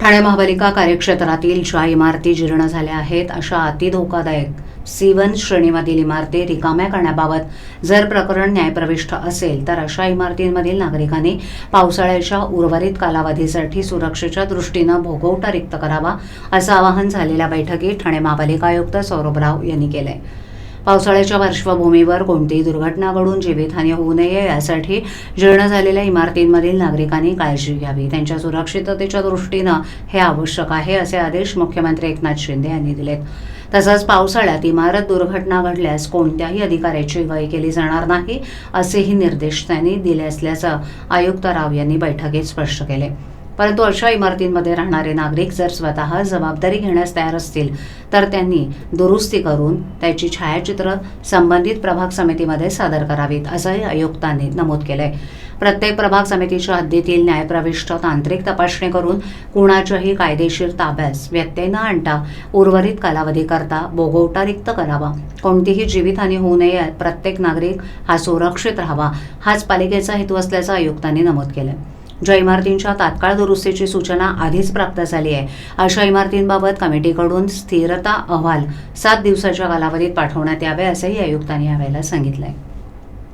ठाणे महापालिका कार्यक्षेत्रातील ज्या इमारती जीर्ण झाल्या आहेत. अशा अतिधोकादायक सी वन श्रेणीमधील इमारती रिकाम्या करण्याबाबत जर प्रकरण न्यायप्रविष्ट असेल तर अशा इमारतींमधील नागरिकांनी पावसाळ्याच्या उर्वरित कालावधीसाठी सुरक्षेच्या दृष्टीनं भोगवटा रिक्त करावा असं आवाहन झालेल्या बैठकीत ठाणे महापालिका आयुक्त सौरभराव यांनी केलं आहे पावसाळ्याच्या पार्श्वभूमीवर कोणतीही दुर्घटना घडून जीवितहानी होऊ नये यासाठी जीर्ण झालेल्या इमारतींमधील नागरिकांनी काळजी घ्यावी. त्यांच्या सुरक्षिततेच्या दृष्टीनं हे आवश्यक आहे असे आदेश मुख्यमंत्री एकनाथ शिंदे यांनी दिलेत. तसंच पावसाळ्यात इमारत दुर्घटना घडल्यास कोणत्याही अधिकाऱ्याची गय केली जाणार नाही असेही निर्देश त्यांनी दिले असल्याचं आयुक्त राव यांनी बैठकीत स्पष्ट केले. परंतु अशा इमारतींमध्ये राहणारे नागरिक जर स्वतः जबाबदारी घेण्यास तयार असतील तर त्यांनी दुरुस्ती करून त्याची छायाचित्र संबंधित प्रभाग समितीमध्ये सादर करावीत असंही आयुक्तांनी नमूद केलंय. प्रत्येक प्रभाग समितीच्या हद्दीतील न्यायप्रविष्ट तांत्रिक तपासणी करून कुणाच्याही कायदेशीर ताब्यास व्यत्यय न आणता उर्वरित कालावधीकरता बोगवटा रिक्त करावा. कोणतीही जीवितहानी होऊ नये प्रत्येक नागरिक हा सुरक्षित राहावा हाच पालिकेचा हेतू असल्याचं आयुक्तांनी नमूद केलं ज्या इमारतींच्या तात्काळ दुरुस्तीची सूचना आधीच प्राप्त झाली आहे. अशा इमारतींबाबत कमिटीकडून स्थिरता अहवाल सात दिवसाच्या कालावधीत पाठवण्यात यावे असंही आयुक्तांनी यावेळेला आहे